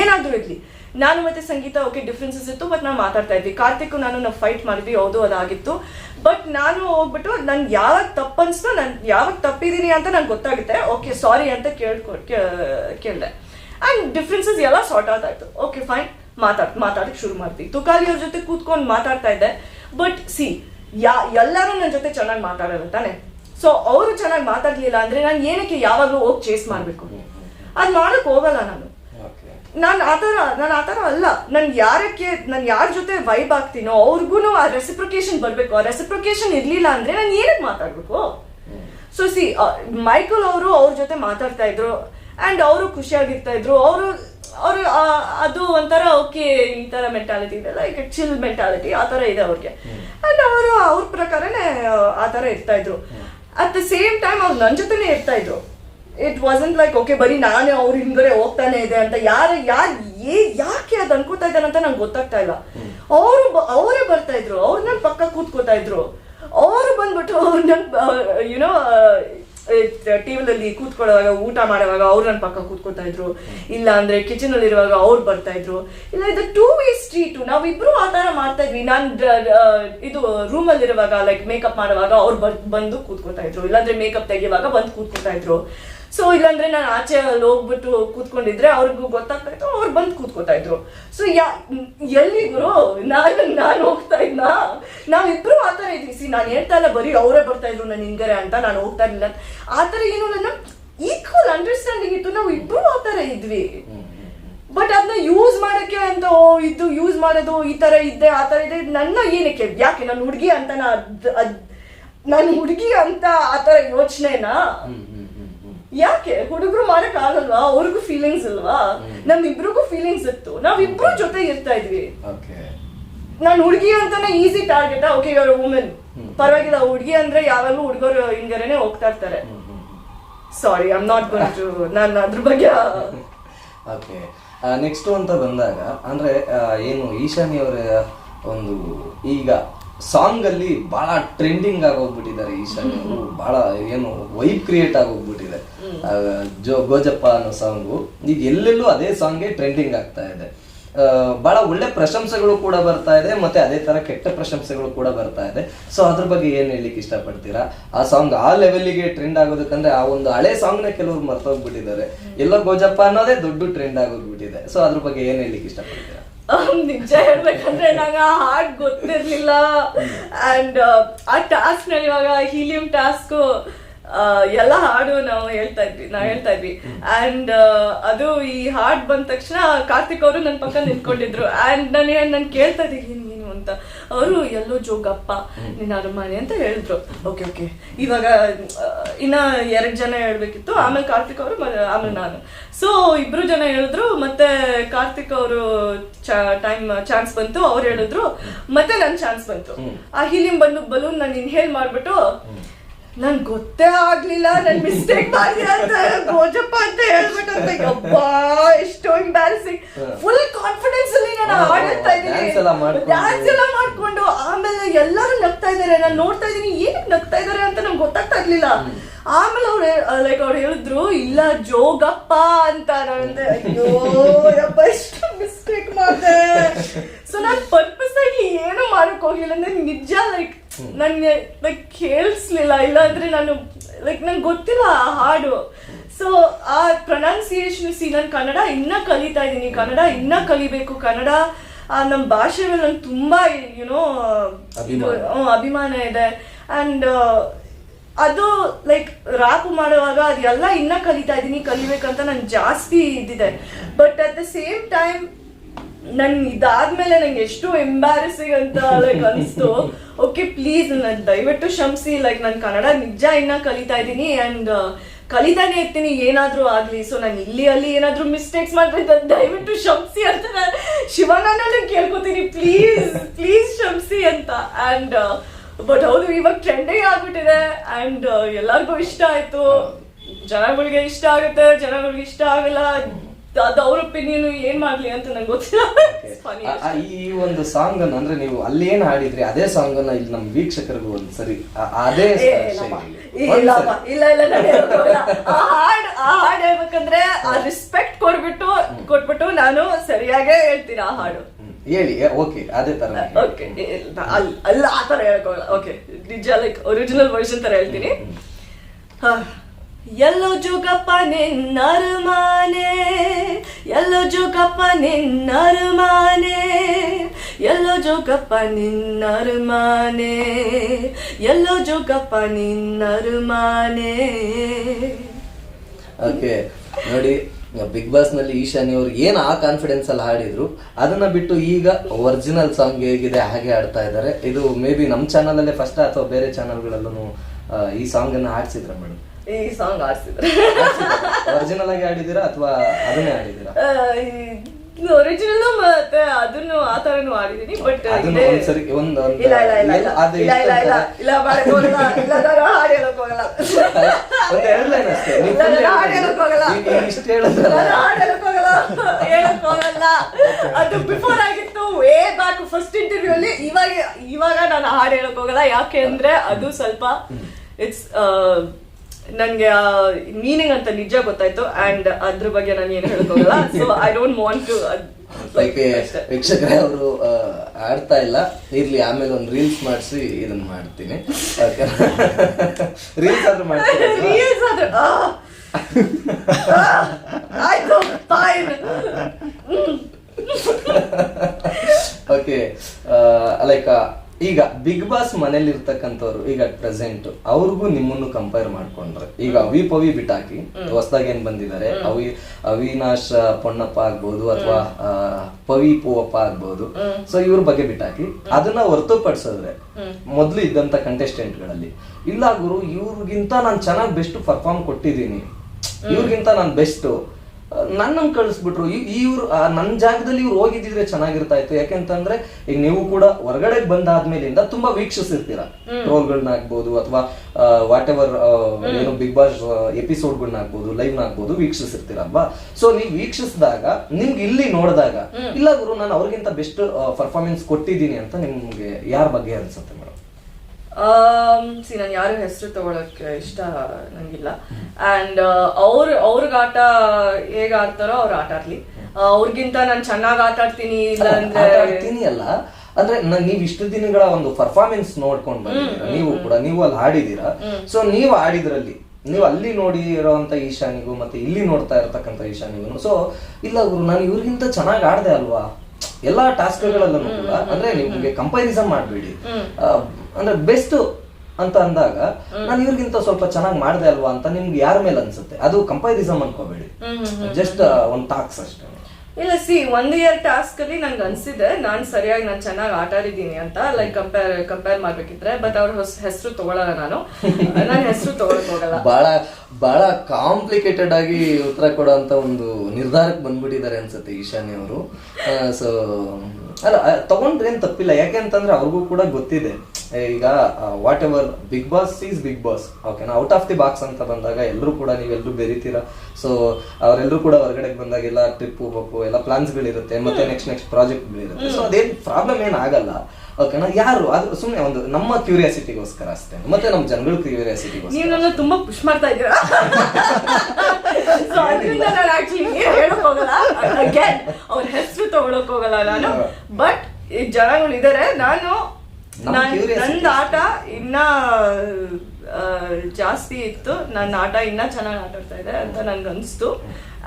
ಏನಾದ್ರೂ ಇರ್ಲಿ. ನಾನು ಮತ್ತೆ ಸಂಗೀತ ಓಕೆ ಡಿಫ್ರೆನ್ಸಸ್ ಇತ್ತು ಬಟ್ ನಾವು ಮಾತಾಡ್ತಾ ಇದ್ವಿ. ಕಾರ್ತಿಕ್ ನಾನು ನಾವು ಫೈಟ್ ಮಾಡಿದ್ವಿ ಹೌದು ಅದಾಗಿತ್ತು. ಬಟ್ ನಾನು ಹೋಗ್ಬಿಟ್ಟು, ನಾನು ಯಾವಾಗ ತಪ್ಪು ಅನ್ಸ್ತು ನಾನು ಯಾವಾಗ ತಪ್ಪಿದ್ದೀನಿ ಅಂತ ನಂಗೆ ಗೊತ್ತಾಗುತ್ತೆ. ಓಕೆ ಸಾರಿ ಅಂತ ಕೇಳ್ಕೊ ಕೇಳಿದೆ. ಆ್ಯಂಡ್ ಡಿಫ್ರೆನ್ಸಸ್ ಎಲ್ಲ ಸಾರ್ಟ್ ಔಟ್ ಆಯ್ತು. ಓಕೆ ಫೈನ್ ಮಾತಾಡ್ ಮಾತಾಡಕ್ಕೆ ಶುರು ಮಾಡ್ತೀವಿ ತುಕಾಲಿ ಅವ್ರ ಜೊತೆ ಕೂತ್ಕೊಂಡು ಮಾತಾಡ್ತಾ ಇದ್ದೆ. ಬಟ್ ಸಿ ಯಾ, ಎಲ್ಲರೂ ನನ್ನ ಜೊತೆ ಚೆನ್ನಾಗಿ ಮಾತಾಡೋದು ತಾನೆ ಸೊ ಅವರು ಚೆನ್ನಾಗಿ ಮಾತಾಡ್ಲಿಲ್ಲ ಅಂದ್ರೆ ನಾನು ಏನಕ್ಕೆ ಯಾವಾಗಲೂ ಹೋಗಿ ಚೇಸ್ ಮಾಡಬೇಕು? ಅದು ಮಾಡಕ್ ಹೋಗಲ್ಲ ನಾನು. ನಾನು ಆ ಥರ ನಾನು ಆ ಥರ ಅಲ್ಲ. ನಾನು ಯಾರಕ್ಕೆ ನಾನು ಯಾರ ಜೊತೆ ವೈಬ್ ಆಗ್ತೀನೋ ಅವ್ರಿಗೂ ಆ ರೆಸಿಪ್ರೊಕೇಶನ್ ಬರಬೇಕು. ಆ ರೆಸಿಪ್ರೊಕೇಶನ್ ಇರಲಿಲ್ಲ ಅಂದರೆ ನಾನು ಏನಕ್ಕೆ ಮಾತಾಡಬೇಕು? ಸೊ ಸಿ ಮೈಕಲ್ ಅವರು ಅವ್ರ ಜೊತೆ ಮಾತಾಡ್ತಾ ಇದ್ರು. ಆ್ಯಂಡ್ ಅವರು ಖುಷಿಯಾಗಿರ್ತಾ ಇದ್ರು. ಅವರು ಅವರು ಅದು ಒಂಥರ ಓಕೆ ಈ ಥರ ಮೆಂಟಾಲಿಟಿ ಇದೆ ಲೈಕ್ ಚಿಲ್ ಮೆಂಟಾಲಿಟಿ ಆ ಥರ ಇದೆ ಅವ್ರಿಗೆ. ಆ್ಯಂಡ್ ಅವರು ಅವ್ರ ಪ್ರಕಾರನೇ ಆ ಥರ ಇರ್ತಾ ಇದ್ರು. ಅಟ್ ದ ಸೇಮ್ ಟೈಮ್ ಅವ್ರು ನನ್ನ ಜೊತೆನೇ ಇರ್ತಾ ಇದ್ರು. ಇಟ್ ವಾಸಂಟ್ ಲೈಕ್ ಓಕೆ ಬರೀ ನಾನೇ ಅವ್ರ ಹಿಂದ್ಗಡೆ ಹೋಗ್ತಾನೆ ಇದೆ ಅಂತ. ಯಾರು ಯಾರು ಏ ಯಾಕೆ ಅದು ಅನ್ಕೋತಾ ಇದ್ದಾನೆ ಅಂತ ನಂಗೆ ಗೊತ್ತಾಗ್ತಾ ಇಲ್ಲ. ಅವರು ಅವರೇ ಬರ್ತಾ ಇದ್ರು. ಅವ್ರು ನನ್ನ ಪಕ್ಕ ಕೂತ್ಕೋತಾ ಇದ್ರು. ಅವರು ಬಂದ್ಬಿಟ್ಟು ನನ್ನ ಯುನೋ ಟಿವಿಲಲ್ಲಿ ಕೂತ್ಕೊಳ್ಳುವಾಗ, ಊಟ ಮಾಡುವಾಗ ಅವ್ರು ನನ್ನ ಪಕ್ಕ ಕೂತ್ಕೋತಾ ಇದ್ರು. ಇಲ್ಲ ಅಂದ್ರೆ ಕಿಚನ್ ಅಲ್ಲಿ ಇರುವಾಗ ಅವ್ರು ಬರ್ತಾ ಇದ್ರು. ಇಲ್ಲ, ಇದು ಟೂ ವೇ ಸ್ಟ್ರೀಟ್ ನಾವಿಬ್ರು ಆ ತರ ಮಾಡ್ತಾ ಇದ್ವಿ. ನಾನು ಇದು ರೂಮ್ ಅಲ್ಲಿ ಇರುವಾಗ ಲೈಕ್ ಮೇಕಪ್ ಮಾಡುವಾಗ ಅವ್ರು ಬಂದು ಕೂತ್ಕೋತಾ ಇದ್ರು. ಇಲ್ಲಾಂದ್ರೆ ಮೇಕಪ್ ತೆಗೆಯುವಾಗ ಬಂದು ಕೂತ್ಕೋತಾ ಇದ್ರು. ಸೊ ಇಲ್ಲಾಂದ್ರೆ ನಾನು ಆಚೆ ಅಲ್ಲಿ ಹೋಗ್ಬಿಟ್ಟು ಕೂತ್ಕೊಂಡಿದ್ರೆ ಅವ್ರಿಗೂ ಗೊತ್ತಾಗ್ತಾ ಇತ್ತು, ಅವ್ರು ಬಂದು ಕೂತ್ಕೋತಾ ಇದ್ರು. ಸೊ ಯಾ, ಎಲ್ಲಿ ಗುರು? ನಾನು ನಾನು ಹೋಗ್ತಾ ಇದ್ನಾ? ನಾವಿಬ್ರು ಆ ಥರ ಇದ್ವಿ. ಸಿ ನಾನು ಹೇಳ್ತಾ ಇಲ್ಲ, ಬರೀ ಅವರೇ ಬರ್ತಾ ಇದ್ರು ನನ್ನ ಹಿಂಗರೆ ಅಂತ, ನಾನು ಹೋಗ್ತಾ ಇರ್ಲಿಲ್ಲ ಆ ಥರ ಏನು ನನ್ನ ಈಕ್ವಲ್ ಅಂಡರ್ಸ್ಟ್ಯಾಂಡಿಂಗ್ ಇತ್ತು. ನಾವು ಇಬ್ರು ಆ ಥರ ಇದ್ವಿ. ಬಟ್ ಅದನ್ನ ಯೂಸ್ ಮಾಡಕ್ಕೆ ಅಂತ, ಓ, ಇದು ಯೂಸ್ ಮಾಡೋದು, ಈ ತರ ಇದ್ದೆ ಆ ತರ ಇದೆ, ನನ್ನ ಏನಕ್ಕೆ? ಯಾಕೆ? ನಾನು ಹುಡುಗಿ ಅಂತ ನಾನು ಹುಡುಗಿ ಅಂತ ಆ ತರ ಯೋಚನೆನಾ? ಯಾಕೆ? ಹುಡುಗರು ಮಾಡಕ್ ಆಗಲ್ವಾ? ಅವ್ರಿಗೂ ಫೀಲಿಂಗ್ಸ್ ಇಲ್ವಾ ನಮ್ಮಿಬ್ರಿಗೂ ಫೀಲಿಂಗ್ಸ್ ಇತ್ತು. ನಾವಿಬ್ರು ಜೊತೆ ಇರ್ತಾ ಇದ್ವಿ. ಓಕೆ ನಾನು ಹುಡುಗಿ ಅಂತಾನೆ easy target okay your women ಪರವಾಗಿಲ್ಲ. ಹುಡುಗಿ ಅಂದ್ರೆ ಯಾವಾಗಲೂ ಹುಡುಗರು ಹಿಂಗರೇನೆ ಹೋಗ್ತಾ ಇರ್ತಾರೆ. Sorry I am not going to ನಾನು ಅದ್ರ ಬಗ್ಗೆ ಓಕೆ ನೆಕ್ಸ್ಟ್ ಅಂತ ಬಂದಾಗ ಅಂದ್ರೆ ಏನು ಈಶಾನಿ ಅವರ ಒಂದು ಈಗ ಸಾಂಗ್ ಅಲ್ಲಿ ಬಹಳ ಟ್ರೆಂಡಿಂಗ್ ಆಗೋಗ್ಬಿಟ್ಟಿದ್ದಾರೆ ಈಶಾನಿ ಅವರು. ಬಹಳ ಏನು ವೈಬ್ ಕ್ರಿಯೇಟ್ ಆಗೋಗ್ಬಿಟ್ಟಿದೆ ಜೋ ಗೋಜಪ್ಪ ಅನ್ನೋ ಸಾಂಗು. ಈಗ ಎಲ್ಲೆಲ್ಲೂ ಅದೇ ಸಾಂಗೇ ಟ್ರೆಂಡಿಂಗ್ ಆಗ್ತಾ ಇದೆ. ಬಹಳ ಒಳ್ಳೆ ಪ್ರಶಂಸೆಗಳು ಕೂಡ ಬರ್ತಾ ಇದೆ ಮತ್ತೆ ಅದೇ ತರ ಕೆಟ್ಟ ಪ್ರಶಂಸೆಗಳು ಕೂಡ ಬರ್ತಾ ಇದೆ. ಸೊ ಅದ್ರ ಬಗ್ಗೆ ಏನ್ ಹೇಳಲಿಕ್ಕೆ ಇಷ್ಟಪಡ್ತೀರಾ? ಆ ಸಾಂಗ್ ಆ ಲೆವೆಲ್ಗೆ ಟ್ರೆಂಡ್ ಆಗೋದಕ್ಕಂದ್ರೆ ಆ ಒಂದು ಹಳೆ ಸಾಂಗ್ನ ಕೆಲವರು ಮರ್ತೋಗ್ಬಿಟ್ಟಿದ್ದಾರೆ. ಎಲ್ಲೋ ಗೋಜಪ್ಪ ಅನ್ನೋದೇ ದೊಡ್ಡ ಟ್ರೆಂಡ್ ಆಗೋಗ್ಬಿಟ್ಟಿದೆ. ಸೊ ಅದ್ರ ಬಗ್ಗೆ ಏನ್ ಹೇಳಲಿಕ್ಕೆ ಇಷ್ಟಪಡ್ತೀರಾ? ನಿಜ ಹೇಳ್ಬೇಕಂದ್ರೆ ನಂಗೆ ಆ ಹಾಡ್ ಗೊತ್ತಿರ್ಲಿಲ್ಲ. ಅಂಡ್ ಆ ಟಾಸ್ಕ್ನಲ್ಲಿ ಇವಾಗ ಹೀಲಿಯಂ ಟಾಸ್ಕ್ ಎಲ್ಲ ಹಾಡು ನಾವು ಹೇಳ್ತಾ ಇದ್ವಿ ನಾವು ಹೇಳ್ತಾ ಇದ್ವಿ. ಅಂಡ್ ಅದು ಈ ಹಾಡ್ ಬಂದ ತಕ್ಷಣ ಕಾರ್ತಿಕ್ ಅವರು ನನ್ನ ಪಕ್ಕ ನಿಂತ್ಕೊಂಡಿದ್ರು. ಅಂಡ್ ನಾನು ನಾನು ಕೇಳ್ತಾ ಇದ್ದೀನಿ ಅಂತ? ಅವರು ಎಲ್ಲೋ ಜೋಗಪ್ಪ ನಿನ್ನ ಅರಮನೆ ಅಂತ ಹೇಳಿದ್ರು. ಓಕೆ ಓಕೆ ಇವಾಗ ಇನ್ನ ಎರಡ್ ಜನ ಹೇಳ್ಬೇಕಿತ್ತು. ಆಮೇಲೆ ಕಾರ್ತಿಕ್ ಅವರು ಆಮೇಲೆ ನಾನು. ಸೊ ಇಬ್ರು ಜನ ಹೇಳಿದ್ರು ಮತ್ತೆ ಕಾರ್ತಿಕ್ ಅವರು ಟೈಮ್ ಚಾನ್ಸ್ ಬಂತು ಅವ್ರು ಹೇಳಿದ್ರು ಮತ್ತೆ ನನ್ ಚಾನ್ಸ್ ಬಂತು. ಆ ಹೀಲಿಂಗ್ ಬಂದು ಬಲೂನ್ ನಾನು ಇನ್ಹೇಲ್ ಮಾಡ್ಬಿಟ್ಟು ನನ್ ಗೊತ್ತೇ ಆಗ್ಲಿಲ್ಲ ನನ್ ಮಿಸ್ಟೇಕ್ ಮಾಡಿದೆ ಅಂತ ಗೋಜಪ್ಪ ಅಂತ ಹೇಳ್ಬಿಟ್ಟು ಅಬ್ಬಾ ಎಷ್ಟೋ ಎಂಬ್ಯಾರಸಿಂಗ್ ಫುಲ್ ಕಾನ್ಫಿಡೆನ್ಸ್ ಅಲ್ಲಿ ನಾನು ಆಡ್ತಾ. ಇದ್ದೀನಿ. ಡ್ಯಾನ್ಸ್ ಎಲ್ಲ ಮಾಡ್ಕೊಂಡು. ಆಮೇಲೆ ಎಲ್ಲರೂ ನಗ್ತಾ ಇದಾರೆ ನಾನು ನೋಡ್ತಾ ಇದ್ದೀನಿ ಏನಕ್ಕೆ ನಗ್ತಾ ಇದಾರೆ ಅಂತ ನಂಗೆ ಗೊತ್ತಾಗ್ತಾ ಇರ್ಲಿಲ್ಲ. ಆಮೇಲೆ ಅವ್ರು ಲೈಕ್ ಅವ್ರು ಹೇಳಿದ್ರು ಇಲ್ಲ ಜೋಗಪ್ಪ ಅಂತ ನಾನಂದೆ ಅಯ್ಯೋ ಯಪ್ಪ ಎಷ್ಟು ಮಿಸ್ಟೇಕ್ ಮಾಡಿದೆ. ಸೊ ನಾನು ಪರ್ಪಸ್ ಆಗಿ ಏನು ಮಾಡಕ್ ಹೋಗಿಲ್ಲ ಅಂದ್ರೆ ನಿಜ ಲೈಕ್ ನನ್ಗೆ ಲೈಕ್ ಕೇಳಿಸ್ಲಿಲ್ಲ. ಇಲ್ಲ ಅಂದ್ರೆ ನಾನು ಲೈಕ್ ನಂಗೆ ಗೊತ್ತಿಲ್ಲ ಆ ಹಾಡು. ಸೊ ಆ ಪ್ರೊನೌನ್ಸಿಯೇಷನ್ ಸಿ ನಾನು ಕನ್ನಡ ಇನ್ನ ಕಲಿತಾ ಇದ್ದೀನಿ. ಕನ್ನಡ ಇನ್ನ ಕಲಿಬೇಕು. ಕನ್ನಡ ನಮ್ಮ ಭಾಷೆ ಮೇಲೆ ನಂಗೆ ತುಂಬಾ ಯುನೋ ಅಭಿಮಾನ. ಅಭಿಮಾನ ಇದೆ. ಅಂಡ್ ಅದು ಲೈಕ್ ರ್ಯಾಪ್ ಮಾಡುವಾಗ ಅದೆಲ್ಲ ಇನ್ನ ಕಲಿತಾ ಇದ್ದೀನಿ. ಕಲಿಬೇಕಂತ ನಾನು ಜಾಸ್ತಿ ಇದ್ದಿದೆ but at the same time ನನ್ ಇದಾದ್ಮೇಲೆ ನಂಗೆ ಎಷ್ಟು ಎಂಬ್ಯಾರಸಿಂಗ್ ಅಂತ ಲೈಕ್ ಅನಿಸ್ತು. ಓಕೆ ಪ್ಲೀಸ್ ನನ್ ದಯವಿಟ್ಟು ಕ್ಷಮಿಸಿ ಲೈಕ್ ನಾನು ಕನ್ನಡ ನಿಜ ಇನ್ನ ಕಲಿತಾ ಇದ್ದೀನಿ ಅಂಡ್ ಕಲಿತಾನೆ ಇರ್ತೀನಿ, ಏನಾದ್ರೂ ಆಗ್ಲಿ. ಸೊ ನಾನು ಇಲ್ಲಿ ಅಲ್ಲಿ ಏನಾದ್ರೂ ಮಿಸ್ಟೇಕ್ಸ್ ಮಾಡಿದ್ರೆ ದಯವಿಟ್ಟು ಕ್ಷಮಿಸಿ ಅಂತ ನಾನು ಶಿವನನ್ನ ಕೇಳ್ಕೊತೀನಿ. ಪ್ಲೀಸ್ ಪ್ಲೀಸ್ ಕ್ಷಮಿಸಿ ಅಂತ. ಅಂಡ್ ಬಟ್ ಹೌದು, ಇವಾಗ ಟ್ರೆಂಡೇ ಆಗ್ಬಿಟ್ಟಿದೆ. ಅಂಡ್ ಎಲ್ಲರಿಗೂ ಇಷ್ಟ ಆಯ್ತು. ಜನಗಳಿಗೆ ಇಷ್ಟ ಆಗುತ್ತೆ, ಜನಗಳಿಗೆ ಇಷ್ಟ ಆಗಲ್ಲ. ಅದು ಅವ್ರ ಒಪಿನಿಯನ್ ಏನ್ ಮಾಡ್ಲಿ ಅಂತ ನಂಗೆ ಗೊತ್ತಿಲ್ಲ. ಈ ಒಂದು ಸಾಂಗ್ ಅನ್ನ ಅಂದ್ರೆ ನೀವು ಅಲ್ಲಿ ಏನ್ ಹಾಡಿದ್ರಿ ಅದೇ ಸಾಂಗ್ ಅನ್ನ ಇಲ್ಲಿ ನಮ್ಮ ವೀಕ್ಷಕರಿಗೂ ಒಂದ್ ಸರಿ ಅದೇ. ಇಲ್ಲ. ಇಲ್ಲ ಆ ಹಾಡ್ ಆ ಹಾಡ್ ಹೇಳ್ಬೇಕಂದ್ರೆ ಆ ರೆಸ್ಪೆಕ್ಟ್ ಕೊಡ್ಬಿಟ್ಟು ಕೊಟ್ಬಿಟ್ಟು ನಾನು ಸರಿಯಾಗೇ ಹೇಳ್ತೀನಿ ಆ ಹಾಡು. ಹೇಳಿ ಓಕೆ ಅದೇ ತರ ಓಕೆ ಅಲ್ಲ ಆ ತರ ಹೇಳ್ಕೊಳ್ಳ ಓಕೆ ನಿಜ ಲೈಕ್ ಒರಿಜಿನಲ್ ವರ್ಷನ್ ತರ ಹೇಳ್ತೀನಿ. ಹಾ. ಎಲ್ಲೋ ಜೋಗಪ್ಪ ನಿನ್ನರಮಾನೆ ಎಲ್ಲೋ ಜೋಗಪ್ಪ ನಿನ್ನರಮಾನೆ ಎಲ್ಲೋ ಜೋಗಪ್ಪ ನಿನ್ನರಮಾನೆ ಎಲ್ಲೋ ಜೋಗಪ್ಪ ನಿನ್ನರಮಾನೆ ಓಕೆ, ನೋಡಿ ಬಿಗ್ ಬಾಸ್ನಲ್ಲಿ ಈಶಾನಿ ಅವರು ಏನು ಆ ಕಾನ್ಫಿಡೆನ್ಸ್ ಅಲ್ಲಿ ಹಾಡಿದ್ರು, ಅದನ್ನ ಬಿಟ್ಟು ಈಗ ಒರಿಜಿನಲ್ ಸಾಂಗ್ ಹೇಗಿದೆ, ಹಾಗೆ ಹಾಡ್ತಾ ಇದ್ದಾರೆ. ಇದು ಮೇ ಬಿ ನಮ್ಮ ಚಾನಲ್ ಅಲ್ಲೇ ಫಸ್ಟ್ ಅಥವಾ ಬೇರೆ ಚಾನಲ್ಗಳಲ್ಲೂ ಈ ಸಾಂಗ್ ಅನ್ನ ಹಾಡ್ಸಿದ್ರ ಮೇಡಮ್ ಈ ಸಾಂಗ್ ಆಡ್ಸಿದ್ರೆ ಒರಿಜಿನಲ್ ಆಗಿ ಹಾಡಿದ್ದೀರಾ ಅಥವಾ ಅದನ್ನೇ ಹಾಡಿದ್ದೀರಾ? ಒರಿಜಿನಲ್ ಮತ್ತೆ ಅದನ್ನು ಆ ಥರನೂ ಆಡಿದೀನಿ ಬಟ್ ಅದನ್ನ ಒಂದ್ಸರಿ ಒಂದ್ ಒಂದ್- ಇಲ್ಲ ಇಲ್ಲ ಇಲ್ಲ ಇಲ್ಲ. ಅದು ಇಲ್ಲ ಇಲ್ಲ ಇಲ್ಲ. ಇಲ್ಲ ಮಾಡಕ್ ಹೋಗಲ್ಲ. ಇಲ್ಲ ನಾನು ಹಾಡು ಹೇಳಕ್ ಹೋಗಲ್ಲ. ಒಂದ್ ಎರಡ್ ಲೈನ್ ಅಷ್ಟೇ. ನೀವು ಇಲ್ಲ, full ನಾನು ಹಾಡು ಹೇಳ್ಬೇಡಿ. ಹೇಳಕ್ ಹೋಗಲ್ಲ. ಈಗ ಇಷ್ಟು ಹೇಳಿದ್ರಲ್ಲ ನಾನು ಹಾಡು ಹೇಳಕ್ ಹೋಗಲ್ಲ. ಹೇಳಕ್ ಹೋಗಲ್ಲ. ಅದು ಬಿಫೋರ್ ಆಗಿತ್ತು ವೇ ಬ್ಯಾಕ್ ಫಸ್ಟ್ ಇಂಟರ್ವ್ಯೂ ಅಲ್ಲಿ. ಇವಾಗ ಇವಾಗ ನಾನು ಹಾಡು ಹೇಳಕ್ ಹೋಗಲ್ಲ. ಯಾಕೆ ಅಂದ್ರೆ ಅದು ಸ್ವಲ್ಪ ಇಟ್ಸ್ ನನ್ಗೆ ಮೀನಿಂಗ್ ಅಂತ ನಿಜ ಗೊತ್ತಾಯ್ತು. ಅಂಡ್ ಅದ್ರ ಬಗ್ಗೆ ನಾನು ಏನು ಹೇಳಕ್ ಹೋಗಲ್ಲ so I don't want to like ವೀಕ್ಷಕರೇ ಅವರು ಆಡ್ತಾ ಇಲ್ಲ. ಇರ್ಲಿ ಆಮೇಲೆ ಒಂದು ರೀಲ್ಸ್ ಮಾಡಿಸಿ ಇದನ್ನ ಮಾಡ್ತೀನಿ. ರೀಲ್ಸ್ ಆದ್ರೂ ಮಾಡ್ತೀನಿ ರೀಲ್ಸ್ ಆದ್ರೂ ಆಯ್ತು ಫೈನ್ ಓಕೆ ಲೈಕ್ ಈಗ ಬಿಗ್ ಬಾಸ್ ಮನೇಲಿ ಇರ್ತಕ್ಕಂಥವ್ರು ಈಗ ಪ್ರೆಸೆಂಟ್ ಅವ್ರಿಗೂ ನಿಮ್ಮನ್ನು ಕಂಪೇರ್ ಮಾಡ್ಕೊಂಡ್ರೆ. ಈಗ ಅವಿ ಪವಿ ಬಿಟ್ಟಾಕಿ ಹೊಸದಾಗಿ ಏನ್ ಬಂದಿದ್ದಾರೆ ಅವಿ ಅವಿನಾಶ್ ಪೊನ್ನಪ್ಪ ಆಗ್ಬೋದು ಅಥವಾ ಪವಿ ಪೂವಪ್ಪ ಆಗ್ಬೋದು. ಸೊ ಇವ್ರ ಬಗ್ಗೆ ಬಿಟ್ಟಾಕಿ ಅದನ್ನ ಹೊರತುಪಡಿಸಿದ್ರೆ ಮೊದ್ಲು ಇದ್ದಂತ ಕಂಟೆಸ್ಟೆಂಟ್ಗಳಲ್ಲಿ ಗಳಲ್ಲಿ ಇಲ್ಲ ಗುರು ಇವ್ರಿಗಿಂತ ನಾನು ಚೆನ್ನಾಗಿ ಬೆಸ್ಟ್ ಪರ್ಫಾರ್ಮ್ ಕೊಟ್ಟಿದ್ದೀನಿ. ಇವ್ರಿಗಿಂತ ನಾನು ಬೆಸ್ಟ್ ನನ್ನನ್ನು ಕಳಿಸ್ಬಿಟ್ರು. ಇವ್ರು ನನ್ನ ಜಾಗದಲ್ಲಿ ಇವ್ರು ಹೋಗಿದ್ದಿದ್ರೆ ಚೆನ್ನಾಗಿರ್ತಾ ಇತ್ತು. ಯಾಕೆಂತಂದ್ರೆ ಈಗ ನೀವು ಕೂಡ ಹೊರಗಡೆ ಬಂದಾದ್ಮೇಲಿಂದ ತುಂಬಾ ವೀಕ್ಷಿಸಿರ್ತೀರ. ಟ್ರೋಲ್ಗಳನ್ನ ಆಗ್ಬೋದು ಅಥವಾ ವಾಟ್ ಎವರ್ ಏನು ಬಿಗ್ ಬಾಸ್ ಎಪಿಸೋಡ್ಗಳನ್ನ ಆಗ್ಬೋದು ಲೈವ್ ಆಗ್ಬೋದು ವೀಕ್ಷಿಸಿರ್ತೀರಲ್ವಾ ಸೊ ನೀವು ವೀಕ್ಷಿಸಿದಾಗ ನಿಮ್ಗೆ ಇಲ್ಲಿ ನೋಡಿದಾಗ ಇಲ್ಲ ಗುರು ನಾನು ಅವ್ರಿಗಿಂತ ಬೆಸ್ಟ್ ಪರ್ಫಾರ್ಮೆನ್ಸ್ ಕೊಟ್ಟಿದ್ದೀನಿ ಅಂತ ನಿಮ್ಗೆ ಯಾರ ಬಗ್ಗೆ ಅನ್ಸುತ್ತೆ ಸಿ ನಾನು ಯಾರು ಹೆಸರು ತಗೊಳಕ್ಕೆ ಇಷ್ಟ ನಂಗಿಲ್ಲ. ಅಂಡ್ ಅವ್ರ ಅವ್ರಿಗೆ ಆಟ ಹೇಗೆ ಆಡ್ತಾರೋ ಅವ್ರು ಆಟ ಆಡ್ಲಿ. ಅವ್ರಿಗಿಂತ ನಾನು ಚೆನ್ನಾಗಿ ಆಟ ಆಡ್ತೀನಿ ಇಲ್ಲ ಅಂದ್ರೆ ಅಲ್ಲ. ಅಂದ್ರೆ ನೀವ್ ಇಷ್ಟು ದಿನಗಳ ಒಂದು ಪರ್ಫಾರ್ಮೆನ್ಸ್ ನೋಡ್ಕೊಂಡು ಬಂದಿದ್ದೀರಾ? ನೀವು ಕೂಡ ನೀವು ಅಲ್ಲಿ ಹಾಡಿದೀರಾ ಸೊ ನೀವು ಆಡಿದ್ರಲ್ಲಿ ನೀವು ಅಲ್ಲಿ ನೋಡಿ ಇರೋಂತ ಈಶಾನಿಗೂ ಮತ್ತೆ ಇಲ್ಲಿ ನೋಡ್ತಾ ಇರತಕ್ಕಂತ ಈಶಾನಿಗೂ ಸೊ ಇಲ್ಲ ಗುರು ನಾನು ಇವ್ರಿಗಿಂತ ಚೆನ್ನಾಗಿ ಆಡ್ದೆ ಅಲ್ವಾ? ಎಲ್ಲಾ ಟಾಸ್ಕ್ಗಳಲ್ಲೂ ಕೂಡ. ಅಂದ್ರೆ ನಿಮ್ಗೆ ಕಂಪಾರಿಸನ್ ಮಾಡ್ಬೇಡಿ. ಅಂದ್ರೆ ಬೆಸ್ಟ್ ಅಂತ ಅಂದಾಗ ನಾನು ಇವ್ರಿಗಿಂತ ಸ್ವಲ್ಪ ಚೆನ್ನಾಗಿ ಮಾಡ್ದೆ ಅಲ್ವಾ ಅಂತ ನಿಮ್ಗೆ ಯಾರ ಮೇಲೆ ಅನ್ಸುತ್ತೆ? ಅದು ಕಂಪಾರಿಸಮ್ ಅನ್ಕೋಬೇಡಿ. ಜಸ್ಟ್ ಒಂದ್ ಟಾಕ್ಸ್ ಅಷ್ಟೇ. ಇಲ್ಲ ಸಿ ಒನ್ ಇಯರ್ ಟಾಸ್ಕ್ ಅಲ್ಲಿ ನಂಗೆ ಅನ್ಸಿದೆ ನಾನ್ ಸರಿಯಾಗಿ ನಾನು ಚೆನ್ನಾಗಿ ಆಟ ಆಡಿದೀನಿ ಅಂತ ಲೈಕ್ ಕಂಪೇರ್ ಕಂಪೇರ್ ಮಾಡ್ಬೇಕಿದ್ರೆ ಬಟ್ ಅವ್ರ ಹೆಸರು ತಗೊಳಲ್ಲ ನಾನು. ನನ್ನ ಹೆಸರು ತಗೊಳಕ್ ಹೋಗಲ್ಲ. ಬಹಳ ಬಹಳ ಕಾಂಪ್ಲಿಕೇಟೆಡ್ ಆಗಿ ಉತ್ತರ ಕೊಡುವಂತ ಒಂದು ನಿರ್ಧಾರಕ್ಕೆ ಬಂದ್ಬಿಟ್ಟಿದ್ದಾರೆ ಅನ್ಸುತ್ತೆ ಈಶಾನ್ಯ ಅವರು. ಸೊ ಅಲ್ಲ ತಗೊಂಡ್ರೇನು ತಪ್ಪಿಲ್ಲ. ಯಾಕೆ ಅಂತಂದ್ರೆ ಅವ್ರಿಗೂ ಕೂಡ ಗೊತ್ತಿದೆ. ಈಗ whatever big boss is big boss ಓಕೆನಾ ಔಟ್ ಆಫ್ ದಿ ಬಾಕ್ಸ್ ಅಂತ ಬಂದಾಗ ಎಲ್ಲರೂ ಕೂಡ ನೀವೆಲ್ಲರೂ ಬೆರಿತೀರಾ? ಸೊ ಅವರೆಲ್ಲರೂ ಕೂಡ ಹೊರಗಡೆ ಬಂದಾಗೆಲ್ಲ ಟ್ರಿಪ್ ಹೋಗ್ಬೇಕು ಎಲ್ಲ ಪ್ಲಾನ್ಸ್ಗಳಿರುತ್ತೆ ಮತ್ತೆ ನೆಕ್ಸ್ಟ್ ನೆಕ್ಸ್ಟ್ ಪ್ರಾಜೆಕ್ಟ್ಗಳಿರುತ್ತೆ ಸೊ ಅದೇನು ಪ್ರಾಬ್ಲಮ್ ಏನ್ ಆಗಲ್ಲ. ಓಕೆನಾ ಯಾರು? ಅದು ಸುಮ್ಮನೆ ಒಂದು ನಮ್ಮ ಕ್ಯೂರಿಯಾಸಿಟಿಗೋಸ್ಕರ ಅಷ್ಟೇ. ಮತ್ತೆ ನಮ್ಮ ಜನಗಳ ಕ್ಯೂರಿಯಾಸಿಟಿಗೋಸ್ಕರ ನೀವು ನನ್ನ ತುಂಬಾ ಪುಷ್ ಮಾಡ್ತಾ ಇದ್ದೀರಾ? ಸೊ ಅದರಿಂದ ನಾನು ಆಕ್ಚುಲಿ ಹೇಳಕ್ ಹೋಗಲ್ಲ. ಅಗೇನ್ ಅವ್ರ ಹೆಸರು ತಗೊಳಕ್ ಹೋಗಲ್ಲ ನಾನು. ಬಟ್ ಈ ಜನಗಳು ಇದಾರೆ ನಾನು ನಂದ್ ಆಟ ಇನ್ನ ಜಾಸ್ತಿ ಇತ್ತು. ನನ್ನ ಆಟ ಇನ್ನ ಚೆನ್ನಾಗಿ ಆಟಾಡ್ತಾ ಇದೆ ಅಂತ ನನ್ಗೆ ಅನಿಸ್ತು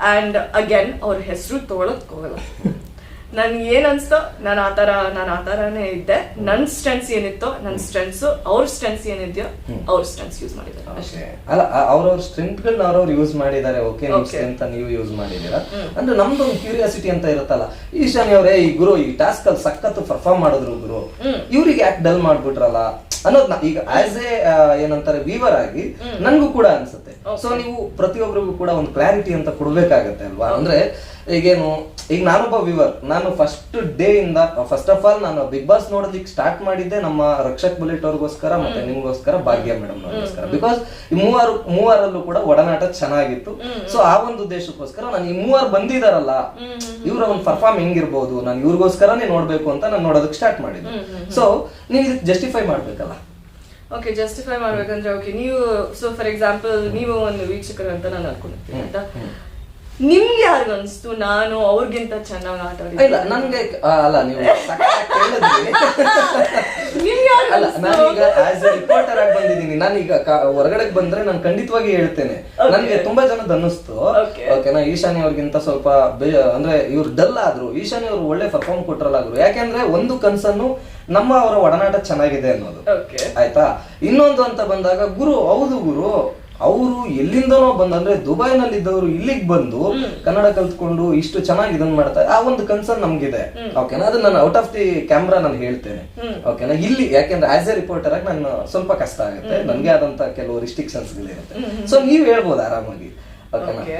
ಅಂಡ್ ಅಗೇನ್ ಅವ್ರ ಹೆಸರು ತಗೊಳಕ್ ಹೋಗಲ್ಲ ನನ್ಗೆ ಏನ್ ಅನ್ಸ್ತೋ ನಾನು ಆ ಥರ ನಾನು ಆ ಥರನೇ ಇದ್ದೆ. ನನ್ನ ಸ್ಟ್ರೆಂತ್ಸ್ ಏನಿತ್ತೋ ನನ್ನ ಸ್ಟ್ರೆಂತ್ಸ್ ಅವ್ರ ಸ್ಟ್ರೆಂತ್ಸ್ ಏನಿದೆಯೋ ಅವ್ರ ಸ್ಟ್ರೆಂತ್ಸ್ ಯೂಸ್ ಮಾಡಿದ್ದಾರೆ. ಅಷ್ಟೇ. ಅಲ್ಲ ಅವ್ರವ್ರ ಸ್ಟ್ರೆಂತ್ ಗಳನ್ನ ಅವ್ರವ್ರು ಯೂಸ್ ಮಾಡಿದ್ದಾರೆ. ಓಕೆ ಅಂತ ನೀವು ಯೂಸ್ ಮಾಡಿದೀರಾ ಅಂದ್ರೆ ನಮ್ದು ಒಂದು ಕ್ಯೂರಿಯಾಸಿಟಿ ಅಂತ ಇರುತ್ತಲ್ಲ. ಈಶಾನಿ ಅವರೇ ಈ ಗುರು ಈ ಟಾಸ್ಕ್ ಅಲ್ಲಿ ಸಖತ್ ಪರ್ಫಾರ್ಮ್ ಮಾಡಿದ್ರು ಗುರು. ಇವ್ರಿಗೆ ಯಾಕೆ ಡಲ್ ಮಾಡ್ಬಿಟ್ರಲ್ಲ? ಅನ್ನೋದ್ ಈಗ ಆಸ್ ಎ ಏನಂತಾರೆ ವೀವರ್ ಆಗಿ ನನ್ಗೂ ಕೂಡ ಅನ್ಸುತ್ತೆ. ಸೊ ನೀವು ಪ್ರತಿಯೊಬ್ಬರಿಗೂ ಕೂಡ ಒಂದು ಕ್ಲಾರಿಟಿ ಅಂತ ಕೊಡ್ಬೇಕಾಗತ್ತೆ ಅಲ್ವಾ? ಅಂದ್ರೆ ಈಗೇನು ಈಗ ನಾನೊಬ್ಬ ವಿವರ್ ನಾನು ಫಸ್ಟ್ ಡೇ ಇಂದ ಫಸ್ಟ್ ಆಫ್ ಆಲ್ ನಾನು ಬಿಗ್ ಬಾಸ್ ನೋಡೋದಕ್ಕೆ ಸ್ಟಾರ್ಟ್ ಮಾಡಿದ್ದೆ ನಮ್ಮ ರಕ್ಷಕ್ ಬುಲೆಟ್ ಅವ್ರಿಗೋಸ್ಕರ ಮತ್ತೆ ನಿಮ್ಗೋಸ್ಕರ ಭಾಗ್ಯ ಮೇಡಮ್ ಅವ್ರಿಗೋಸ್ಕರ ಬಿಕಾಸ್ ಈ ಮೂವರು ಮೂವರಲ್ಲೂ ಕೂಡ ಒಡನಾಟ ಚೆನ್ನಾಗಿತ್ತು. ಸೊ ಆ ಒಂದು ಉದ್ದೇಶಕ್ಕೋಸ್ಕರ ನಾನು ಈ ಮೂವರು ಬಂದಿದಾರಲ್ಲ ಇವರ ಒಂದು ಪರ್ಫಾರ್ಮ್ ಹೆಂಗಿರ್ಬೋದು ನಾನು ಇವ್ರಿಗೋಸ್ಕರನೇ ನೋಡ್ಬೇಕು ಅಂತ ನಾನು ನೋಡೋದಕ್ಕೆ ಸ್ಟಾರ್ಟ್ ಮಾಡಿದ್ದೆ. ಸೊ ನೀವು ಇದಕ್ಕೆ ಜಸ್ಟಿಫೈ ಮಾಡ್ಬೇಕಲ್ಲ? ಓಕೆ ಜಸ್ಟಿಫೈ ಮಾಡ್ಬೇಕಂದ್ರೆ ಓಕೆ ನೀವು ಸೊ ಫಾರ್ ಎಕ್ಸಾಂಪಲ್ ನೀವು ಒಂದು ವೀಕ್ಷಕರು ಅಂತ ನಾನು ಅನ್ಕೊಂಡಿರ್ತೀನಿ ಆಯ್ತಾ? ನಿಮ್ಗೆ ಯಾರಿಗ ಅನ್ಸ್ತು? ನಾನು ಅವ್ರಿಗಿಂತ ಚೆನ್ನಾಗಿ ಆಟ ಇಲ್ಲ ನನ್ಗೆ ಅಲ್ಲ ನೀವು ನಿಮ್ಗೆ ಅಲ್ಲ? ನಾನೀಗ ಆಸ್ ಎ ರಿಪೋರ್ಟರ್ ಆಗಿ ಬಂದಿದ್ದೀನಿ. ನಾನೀಗ ಹೊರಗಡೆ ಬಂದ್ರೆ ನಾನು ಖಂಡಿತವಾಗಿ ಹೇಳ್ತೇನೆ. ನನಗೆ ತುಂಬಾ ಜನದ ಅನ್ನಿಸ್ತು. ಓಕೆನಾ ಈಶಾನಿ ಅವ್ರಿಗಿಂತ ಸ್ವಲ್ಪ ಅಂದ್ರೆ ಇವ್ರು ಡಲ್ ಆದ್ರು. ಈಶಾನಿ ಅವ್ರು ಒಳ್ಳೆ ಪರ್ಫಾರ್ಮ್ ಕೊಟ್ರಲ್ಲ ಆದ್ರು ಯಾಕೆಂದ್ರೆ ಒಂದು ಕನ್ಸನ್ನು ನಮ್ಮ ಅವರ ಒಡನಾಟ ಚೆನ್ನಾಗಿದೆ ಅನ್ನೋದು. ಆಯ್ತಾ? ಇನ್ನೊಂದು ಅಂತ ಬಂದಾಗ ಗುರು ಹೌದು ಗುರು. ಅವರು ಎಲ್ಲಿಂದನೋ ಬಂದಂದ್ರೆ ದುಬೈನಲ್ಲಿ ಇದ್ದವರು ಇಲ್ಲಿಗೆ ಬಂದು ಕನ್ನಡ ಕಲ್ತ್ಕೊಂಡು ಇಷ್ಟು ಚೆನ್ನಾಗಿ ಇದನ್ನ ಮಾಡ್ತಾರೆ ಆ ಒಂದು ಕನ್ಸರ್ನ್ ನಮ್ಗಿದೆ. ಓಕೆನಾ ಅದನ್ನ ನಾನು ಔಟ್ ಆಫ್ ದಿ ಕ್ಯಾಮ್ರಾ ನಾನು ಹೇಳ್ತೇನೆ. ಓಕೆನಾ ಇಲ್ಲಿ ಯಾಕೆಂದ್ರೆ ಆಸ್ ಎ ರಿಪೋರ್ಟರ್ ಆಗಿ ನಾನು ಸ್ವಲ್ಪ ಕಷ್ಟ ಆಗುತ್ತೆ. ನನಗೆ ಆದಂತ ಕೆಲವು ರಿಸ್ಟ್ರಿಕ್ಷನ್ಸ್ ಇರುತ್ತೆ. ಸೊ ನೀವ್ ಹೇಳ್ಬೋದು ಆರಾಮಾಗಿ. ಓಕೆನಾ ಓಕೆ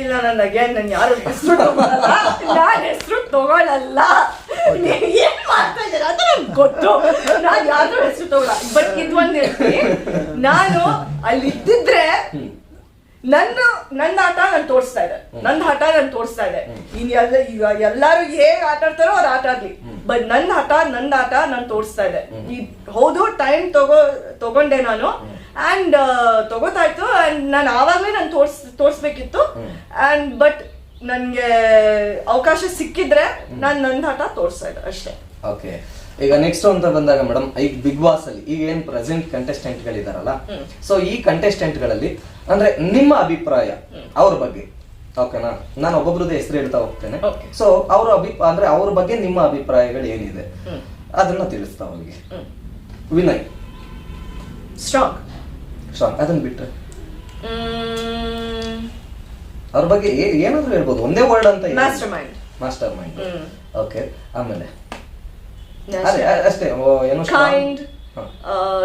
ಇಲ್ಲ ನನ್ನ ಅಗೇನ್ ನಾನು ಯಾರು ಹೆಸರು ನಾನು ಹೆಸರು ತಗೊಳಲ್ಲ. ನೀವ್ ಏನ್ ಮಾಡ್ತಾ ಇದ್ದೀರಾ ನನ್ಗೆ ಗೊತ್ತು. ನಾನು ಯಾರು ಹೆಸರು ತಗೊಳ ಬಟ್ ಇದು ಒಂದ್ ಹೇಳ್ತೀನಿ. ನಾನು ಅಲ್ಲಿ ಇದ್ದಿದ್ರೆ ನನ್ನ ನನ್ನ ಆಟ ನಾನು ತೋರಿಸ್ತಾ ಇದೆ ನನ್ನ ಆಟ ನಾನು ತೋರಿಸ್ತಾ ಇದೆ ಇನ್ ಎಲ್ಲ ಈಗ ಎಲ್ಲಾರು ಹೇಗ್ ಆಟ ಆಡ್ತಾರೋ ಅವ್ರು ಆಟ ಆಡ್ಲಿ. ಬಟ್ ನನ್ನ ಹಠ ನನ್ನ ಆಟ ನಾನು ತೋರಿಸ್ತಾ ಇದೆ ಈ ಹೌದು ಟೈಮ್ ತಗೋ ತಗೊಂಡೆ ನಾನು. ಅಂಡ್ ತಗೋತಾ ಇತ್ತು. ಅಂಡ್ ನಾನು ಆವಾಗಲೇ ನಾನು ತೋರ್ಸ್ ತೋರಿಸ್ಬೇಕಿತ್ತು. ಅಂಡ್ ಬಟ್ ನನಗೆ ಅವಕಾಶ ಸಿಕ್ಕಿದ್ರೆ ನಾನು ನನ್ನ ಹಠ ತೋರಿಸ್ತಾ ಇದ್ದೆ ಅಷ್ಟೇ. ಓಕೆ ಈಗ ನೆಕ್ಸ್ಟ್ ಅಂತ ಬಂದಾಗ ಮೇಡಮ್ ಈಗ ಬಿಗ್ ಬಾಸ್ ಅಲ್ಲಿ ಈಗ ಏನ್ ಪ್ರೆಸೆಂಟ್ ಕಂಟೆಸ್ಟೆಂಟ್ ಗಳಿದಾರಲ್ಲ ಸೊ ಈ ಕಂಟೆಸ್ಟೆಂಟ್ಗಳಲ್ಲಿ ಅಂದ್ರೆ ನಿಮ್ಮ ಅಭಿಪ್ರಾಯ ಅವ್ರ ಬಗ್ಗೆ. ಓಕೆನಾ ನಾನು ಒಬ್ಬೊಬ್ರದ್ದು ಹೆಸರು ಹೇಳ್ತಾ ಹೋಗ್ತೇನೆ. ಸೊ ಅವ್ರ ಅಭಿಪ್ರಾಯ ಅಂದ್ರೆ ಅವ್ರ ಬಗ್ಗೆ ನಿಮ್ಮ ಅಭಿಪ್ರಾಯಗಳು ಏನಿದೆ? ಅದನ್ನ ತಿಳಿಸ್ತಾ ಹೋಗಿ. ವಿನಯ್ ಸ್ಟ್ರಾಂಗ್ ಸ್ಟ್ರಾಂಗ್ ಅದನ್ನ ಬಿಟ್ರೆ? ಅವ್ರ ಬಗ್ಗೆ ಏನಾದ್ರೂ ಹೇಳ್ಬೋದು. ಒಂದೇ ವರ್ಡ್ ಅಂತ mastermind master mind okay ಆಮೇಲೆ? ಅದೇ ಅಷ್ಟೇ ಏನು ಕೈಂಡ್.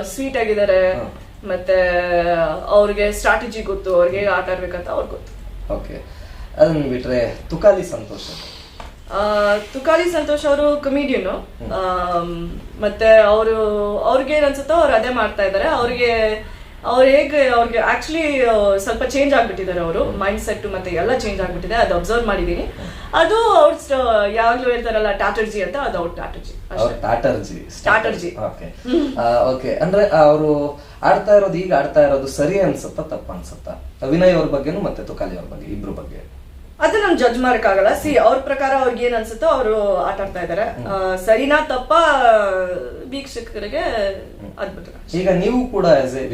ಸ್ವೀಟ್ ಆಗಿದ್ದಾರೆ ಮತ್ತೆ ಅವ್ರಿಗೆ ಸ್ಟ್ರಾಟಜಿ ಗೊತ್ತು ಅವ್ರಿಗೆ ಹೇಗೆ ಆಟ ಆಡ್ಬೇಕಂತ ಅವ್ರಿಗೆ ಗೊತ್ತು. ಓಕೆ. ಅದನ್ನ ಬಿಟ್ರೆ ತುಕಾಲಿ ಸಂತೋಷ. ಆ, ತುಕಾಲಿ ಸಂತೋಷ್ ಅವರು ಕಮಿಡಿಯನು ಮತ್ತೆ ಅವರು ಅವ್ರಿಗೆ ಏನ್ ಅನ್ಸುತ್ತೋ ಅವ್ರು ಅದೇ ಮಾಡ್ತಾ ಇದ್ದಾರೆ. ಅವ್ರಿಗೆ ಅವ್ರು ಹೇಗೆ ಅವ್ರಿಗೆ ಆಕ್ಚುಲಿ ಸ್ವಲ್ಪ ಚೇಂಜ್ ಆಗ್ಬಿಟ್ಟಿದ್ದಾರೆ ಅವರು. ಮೈಂಡ್ ಸೆಟ್ ಮತ್ತೆ ಎಲ್ಲ ಚೇಂಜ್ ಆಗ್ಬಿಟ್ಟಿದೆ. ಅದು ಅಬ್ಸರ್ವ್ ಮಾಡಿದೀನಿ. ಅದು ಅವ್ರ ಯಾವಾಗ್ಲೂ ಹೇಳ್ತಾರಲ್ಲ ಟ್ಯಾಟರ್ಜಿ ಅಂತ ಅದು ಅವ್ರ ಟ್ಯಾಟರ್ಜಿ ಅವ್ರ ಟಾಟರ್ಜಿ ಟಾಟರ್ಜಿ. ಓಕೆ ಓಕೆ ಅಂದ್ರೆ ಅವರು ಆಡ್ತಾ ಇರೋದು ಈಗ ಆಡ್ತಾ ಇರೋದು ಸರಿ ಅನ್ಸುತ್ತಾ ತಪ್ಪ ಅನ್ಸುತ್ತಾ? ವಿನಯ್ ಅವ್ರ ಬಗ್ಗೆನೂ ಮತ್ತೆ ತುಕಾಲಿ ಅವ್ರ ಬಗ್ಗೆ ಇಬ್ರು ಬಗ್ಗೆ? ಅದು ನಮ್ ಜಡ್ಜ್ ಮಾಡಕ್ಕಾಗಲ್ಲ ಸಿ ಅವ್ರ ಪ್ರಕಾರ ಅವ್ರಿಗೆ ಏನ್ ಅನ್ಸುತ್ತೋ ಅವರು ಆಟ ಆಡ್ತಾ ಇದಾರೆ. ಸರಿನಾ ತಪ್ಪ ವೀಕ್ಷಕರಿಗೆ ಅದ್ಭುತ. ಈಗ ನೀವು ಕೂಡ ಆಸ್ ಎ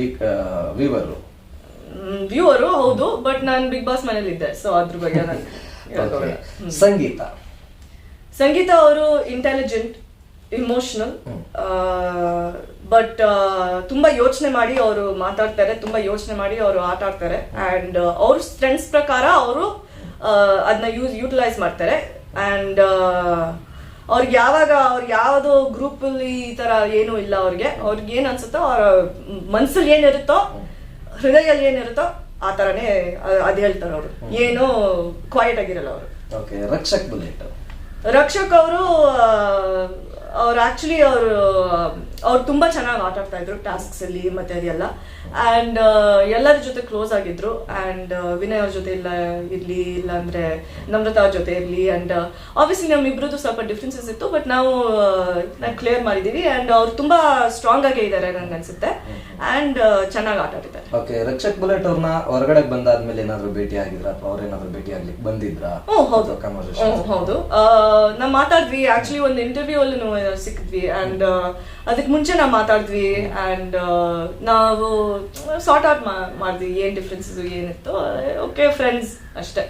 ವ್ಯೂವರು ಹೌದು ಬಟ್ ನಾನು ಬಿಗ್ ಬಾಸ್ ಮನೇಲಿ ಇದ್ದೆ ಸೊ ಅದ್ರ ಬಗ್ಗೆ ನಾನು. ಸಂಗೀತ. ಸಂಗೀತ ಅವರು ಇಂಟೆಲಿಜೆಂಟ್ ಇಮೋಷನಲ್ ಬಟ್ ತುಂಬಾ ಯೋಚನೆ ಮಾಡಿ ಅವರು ಮಾತಾಡ್ತಾರೆ ತುಂಬಾ ಯೋಚನೆ ಮಾಡಿ ಅವರು ಆಟ ಆಡ್ತಾರೆ. ಅಂಡ್ ಅವ್ರ ಫ್ರೆಂಡ್ಸ್ ಪ್ರಕಾರ ಅವರು ಅದನ್ನ ಯೂಸ್ ಯೂಟಿಲೈಸ್ ಮಾಡ್ತಾರೆ. ಅಂಡ್ ಅವ್ರಿಗೆ ಯಾವಾಗ ಅವ್ರು ಯಾವುದೋ ಗ್ರೂಪ್ ಅಲ್ಲಿ ಈ ಥರ ಏನೂ ಇಲ್ಲ ಅವ್ರಿಗೆ. ಅವ್ರಿಗೆ ಏನು ಅನ್ಸುತ್ತೋ ಅವ್ರ ಮನ್ಸಲ್ಲಿ ಏನಿರುತ್ತೋ ಹೃದಯಲ್ಲಿ ಏನಿರುತ್ತೋ ಆ ತರನೇ ಅದು ಹೇಳ್ತಾರೆ ಅವರು. ಏನು ಕ್ವಾಯಿಟ್ ಆಗಿರಲ್ಲ ಅವರು. Okay Rakshak bullet. ರಕ್ಷಕ್ ಅವರು ಅವ್ರು ಆಕ್ಚುಲಿ ಅವರು ಅವ್ರು ತುಂಬಾ ಚೆನ್ನಾಗಿ ಆಟ ಆಡ್ತಾ ಇದ್ರು ಟಾಸ್ಕ್ಸ್ ಅಲ್ಲಿ ಮತ್ತೆ ಅದೆಲ್ಲ. ಅಂಡ್ ಎಲ್ಲರ ಜೊತೆ ಕ್ಲೋಸ್ ಆಗಿದ್ರು. ಅಂಡ್ ವಿನಯ್ ಅವ್ರ ಜೊತೆ ಇಲ್ಲ ಇರ್ಲಿ ಇಲ್ಲ ಅಂದ್ರೆ ನಮ್ರತಾ ಅವ್ರ ಜೊತೆ ಇರ್ಲಿ. ಅಂಡ್ ಆಬ್ವಿಯಸ್ಲಿ ನಮ್ಮಿಬ್ರದ್ದು ಸ್ವಲ್ಪ ಡಿಫ್ರೆನ್ಸಸ್ ಇತ್ತು. ಬಟ್ ನಾವು ನಾವು ಕ್ಲಿಯರ್ ಮಾಡಿದೀವಿ. ಅಂಡ್ ಅವ್ರು ತುಂಬಾ ಸ್ಟ್ರಾಂಗ್ ಆಗೇ ಇದ್ದಾರೆ ನನ್ಗೆ ಅನ್ಸುತ್ತೆ. ಅಂಡ್ ಚೆನ್ನಾಗಿ ಆಟ ಆಡಿದ್ದಾರೆ ಓಕೆ ರಕ್ಷಕ್ ಬುಲೆಟ್ ಅವ್ರನ್ನ ಹೊರಗಡೆ ಬಂದಾದ್ಮೇಲೆ ಏನಾದ್ರು ಭೇಟಿ ಆಗಿದ್ರ? ಅಥವಾ ಅವ್ರೇನಾದ್ರು ಭೇಟಿ ಆಗ್ಲಿಕ್ಕೆ ಬಂದಿದ್ರಾ? ಹ್ಮ್, ಹೌದು. ಹ್ಮ್, ಹೌದು. ನಾವು ಮಾತಾಡಿದ್ವಿ. ಆಕ್ಚುಲಿ ಒಂದು ಇಂಟರ್ವ್ಯೂ ಅಲ್ಲಿ ಸಿಕ್ಕಿದ್ವಿ ಅಂಡ್ ಅದಕ್ಕೆ ಮುಂಚೆ ನಾವು ಮಾತಾಡಿದ್ವಿ ಆ್ಯಂಡ್ ನಾವು ಸಾರ್ಟ್ ಔಟ್ ಮಾಡಿದ್ವಿ ಏನು ಡಿಫ್ರೆನ್ಸಸ್ ಏನಿತ್ತು ಓಕೆ ಫ್ರೆಂಡ್ಸ್ ಅಷ್ಟೇ.